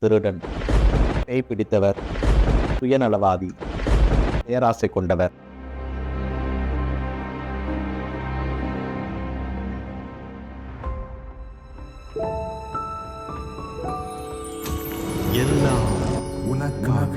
திருடன். பேய் பிடித்தவர். சுயநலவாதி. பேராசை கொண்டவர். எல்லாம் உனக்காக.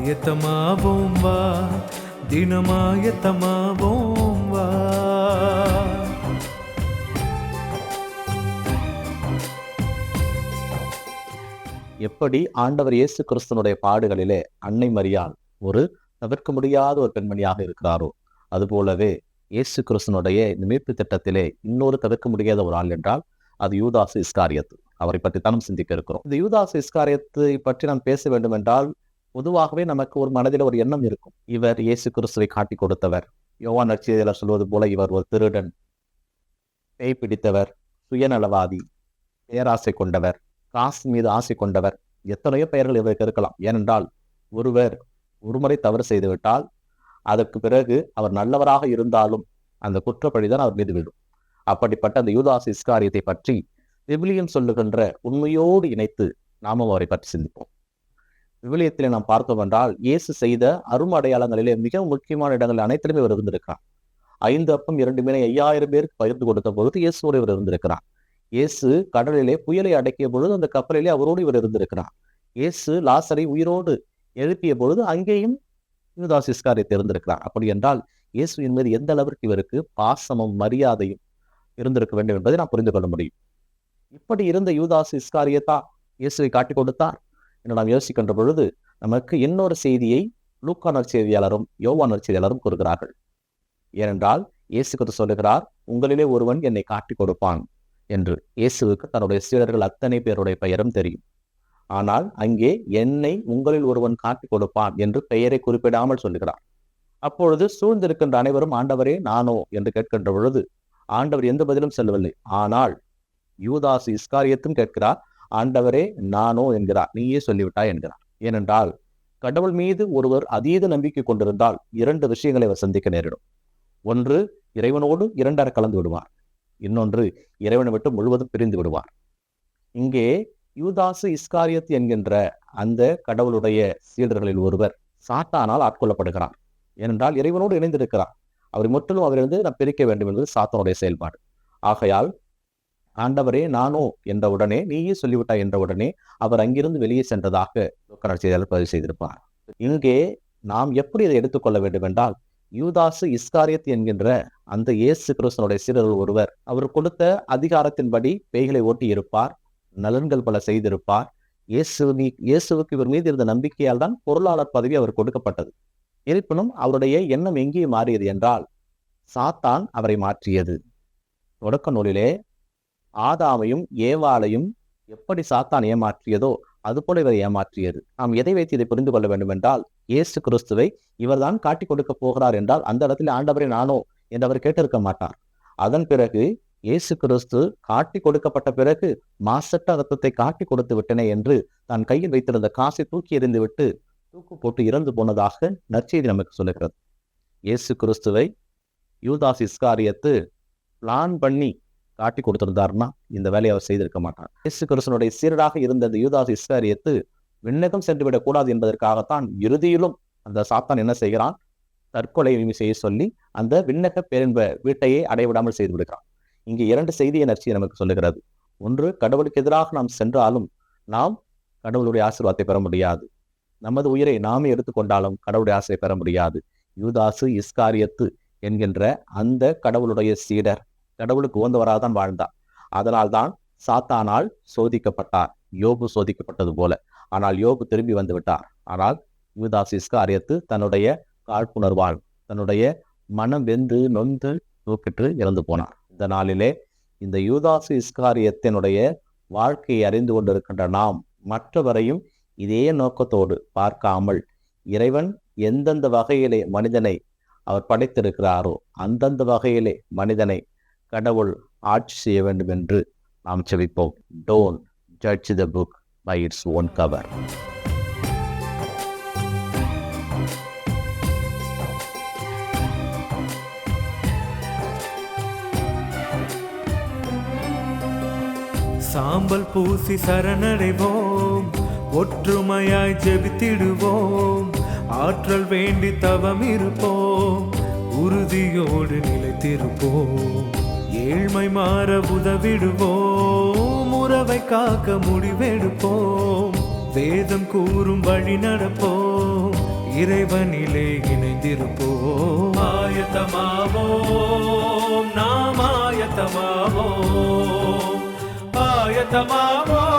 ஆயத்தமாவோம் வா தினமாயத்தமாவோம் வா. எப்படி ஆண்டவர் இயேசு கிறிஸ்தனுடைய பாடுகளிலே அன்னை மரியாள் ஒரு தவிர்க்க முடியாத ஒரு பெண்மணியாக இருக்கிறாரோ அதுபோலவே இயேசு கிறிஸ்தனுடைய மீட்பு திட்டத்திலே இன்னொரு தவிர்க்க முடியாத ஒரு ஆள் என்றால் அது யூதாசு இஸ்காரியத்து. அவரை பற்றி தானும் சிந்திக்க இருக்கிறோம். இந்த யூதாசு இஸ்காரியத்தை பற்றி நாம் பேச வேண்டும் என்றால் பொதுவாகவே நமக்கு ஒரு மனதில் ஒரு எண்ணம் இருக்கும். இவர் இயேசு கிறிஸ்துவை காட்டி கொடுத்தவர். யோவான் நற்செய்தியில சொல்வது போல இவர் ஒரு திருடன் பேய் பிடித்தவர் சுயநலவாதி பேராசை கொண்டவர் காசு மீது ஆசை கொண்டவர். எத்தனையோ பெயர்கள் இவருக்கு இருக்கலாம். ஏனென்றால் ஒருவர் ஒருமுறை தவறு செய்துவிட்டால் அதற்கு பிறகு அவர் நல்லவராக இருந்தாலும் அந்த குற்றப்பழிதான் அவர் மீது விடும் அப்படிப்பட்ட அந்த யூதாஸ் இஸ்காரியத்தை பற்றி விபிலியம் சொல்லுகின்ற உண்மையோடு இணைத்து நாமும் அவரை பற்றி சிந்திப்போம். விவிலியத்திலே நாம் பார்த்தோம் என்றால் இயேசு செய்த அரும் அடையாளங்களிலே மிக முக்கியமான இடங்கள் அனைத்திலுமே இவர் இருந்திருக்கிறார். ஐந்து அப்பம் இரண்டு மீனை ஐயாயிரம் பேருக்கு பகிர்ந்து கொடுத்த பொழுது இயேசுவோடு இவர் இருந்திருக்கிறார். இயேசு கடலிலே புயலை அடக்கிய பொழுது அந்த கப்பலிலே அவரோடு இவர் இருந்திருக்கிறார். இயேசு லாசரை உயிரோடு எழுப்பிய பொழுது அங்கேயும் யூதாஸ் இஸ்காரியத்தை இருந்திருக்கிறார். அப்படி என்றால் இயேசுவின் மீது எந்த அளவிற்கு இவருக்கு பாசமும் மரியாதையும் இருந்திருக்க வேண்டும் என்பதை நான் புரிந்து கொள்ள முடியும். இப்படி இருந்த யூதாஸ் இஸ்காரியத்தா இயேசுவை காட்டிக் கொடுத்தார்? என்று நாம் யோசிக்கின்ற பொழுது நமக்கு இன்னொரு செய்தியை லூக்கானர் செய்தியாளரும் யோவானர் செய்தியாளரும் கூறுகிறார்கள். ஏனென்றால் இயேசு கிறிஸ்து சொல்லுகிறார் உங்களிலே ஒருவன் என்னை காட்டிக் கொடுப்பான் என்று. இயேசுவுக்கு தன்னுடைய சீடர்கள் அத்தனை பேருடைய பெயரும் தெரியும். ஆனால் அங்கே என்னை உங்களில் ஒருவன் காட்டிக் கொடுப்பான் என்று பெயரை குறிப்பிடாமல் சொல்லுகிறார். அப்பொழுது சூழ்ந்திருக்கின்ற அனைவரும் ஆண்டவரே நானோ? என்று கேட்கின்ற பொழுது ஆண்டவர் எந்த பதிலும் செல்லவில்லை. ஆனால் யூதாஸ் இஸ்காரியத்தும் கேட்கிறார் ஆண்டவரே நானோ என்கிறார். நீயே சொல்லிவிட்டாய் என்கிறார். ஏனென்றால் கடவுள் மீது ஒருவர் அதீத நம்பிக்கை கொண்டிருந்தால் இரண்டு விஷயங்களை அவர் சந்திக்க நேரிடும். ஒன்று இறைவனோடு இரண்டர கலந்து விடுவார். இன்னொன்று இறைவனை விட்டு முழுவதும் பிரிந்து விடுவார். இங்கே யூதாசு இஸ்காரியத் என்கின்ற அந்த கடவுளுடைய சீடர்களில் ஒருவர் சாத்தானால் ஆட்கொள்ளப்படுகிறார். ஏனென்றால் இறைவனோடு இணைந்திருக்கிறார். அவர் முற்றிலும் அவரிலிருந்து நாம் பிரிக்க வேண்டும் என்பது சாத்தானுடைய செயல்பாடு. ஆகையால் ஆண்டவரே நானோ என்ற உடனே நீயே சொல்லிவிட்டாய் என்ற உடனே அவர் அங்கிருந்து வெளியே சென்றதாக செய்தியாளர் பதிவு செய்திருப்பார். இங்கே நாம் எப்படி இதை எடுத்துக்கொள்ள வேண்டும் என்றால் யூதாசு இஸ்காரியத் என்கின்ற அந்த இயேசு கிறிஸ்தனுடைய சீரர்கள் ஒருவர் அவர் கொடுத்த அதிகாரத்தின்படி பேய்களை ஓட்டி இருப்பார் நலன்கள் பல செய்திருப்பார். இயேசு இயேசுவுக்கு இவர் மீது இருந்த நம்பிக்கையால் தான் பொருளாளர் பதவி அவர் கொடுக்கப்பட்டது. இருப்பினும் அவருடைய எண்ணம் எங்கே மாறியது என்றால் சாத்தான் அவரை மாற்றியது. தொடக்க நூலிலே ஆதாமையும் ஏவாளையும் எப்படி சாத்தான் ஏமாற்றியதோ அதுபோல இவரை ஏமாற்றியது. நாம் எதை வைத்து இதை புரிந்து கொள்ள வேண்டும் என்றால் இயேசு கிறிஸ்துவை இவர்தான் காட்டிக் கொடுக்க போகிறார் என்றால் அந்த இடத்துல ஆண்டவரை நானோ என்று அவர் கேட்டிருக்க மாட்டார். அதன் பிறகு இயேசு கிறிஸ்து காட்டி கொடுக்கப்பட்ட பிறகு மாசற்ற ரத்தத்தை காட்டி கொடுத்து விட்டனே என்று தன் கையில் வைத்திருந்த காசை தூக்கி எறிந்து விட்டு தூக்கு போட்டு இறந்து போனதாக நற்செய்தி நமக்கு சொல்லுகிறது. இயேசு கிறிஸ்துவை யூதாஸ் இஸ்காரியத்து பிளான் பண்ணி காட்டி கொடுத்திருந்தாருன்னா இந்த வேலையை அவர் செய்திருக்க மாட்டார். இயேசு கிருஷ்ணனுடைய சீரராக இருந்த அந்த யூதாஸ் இஸ்காரியத்து விண்ணகம் சென்றுவிடக்கூடாது என்பதற்காகத்தான் இறுதியிலும் அந்த சாத்தான் என்ன செய்கிறான்? தற்கொலை செய்ய சொல்லி அந்த விண்ணக பேரின்ப வீட்டையே அடைவிடாமல் செய்து விடுகிறான் இங்கே இரண்டு செய்தியை நர்ச்சி நமக்கு சொல்லுகிறது. ஒன்று கடவுளுக்கு எதிராக நாம் சென்றாலும் நாம் கடவுளுடைய ஆசீர்வாதத்தை பெற முடியாது. நமது உயிரை நாமே எடுத்துக்கொண்டாலும் கடவுளுடைய ஆசையை பெற முடியாது. யூதாசு இஸ்காரியத்து என்கின்ற அந்த கடவுளுடைய சீடர் கடவுளுக்கு உகந்தவராக தான் வாழ்ந்தார் அதனால்தான் சாத்தானால் சோதிக்கப்பட்டார். யோபு சோதிக்கப்பட்டது போல. ஆனால் யோபு திரும்பி வந்து விட்டார். ஆனால் யூதாஸ் இஸ்காரியத்து தன்னுடைய காழ்ப்புணர்வால் தன்னுடைய மனம் வெந்து நொந்து தூக்கிட்டு இறந்து போனார். இந்த நாளிலே இந்த யூதாசு இஸ்காரியத்தினுடைய வாழ்க்கையை அறிந்து கொண்டிருக்கின்ற நாம் மற்றவரையும் இதே நோக்கத்தோடு பார்க்காமல் இறைவன் எந்தெந்த வகையிலே மனிதனை அவர் படைத்திருக்கிறாரோ அந்தந்த வகையிலே மனிதனை கடவுள் ஆட்சி செய்ய வேண்டும் என்று நாம் செவிப்போம் don't judge the book by its own cover சாம்பல் பூசி சரணடைவோம். ஒற்றுமையாய் ஜெபித்திடுவோம். ஆற்றல் வேண்டி தவம் இருப்போம். உறுதியோடு நிலைத்திருப்போம். ஏழ்மை மாற உதவிடுவோம். உறவை காக்க முடிவெடுப்போம். வேதம் கூறும் வழி நடப்போம். இறைவனிலே இணைந்திருப்போம். ஆயத்தமாவோம். நாம் ஆயத்தமாவோம். ஆயத்தமாவோம்.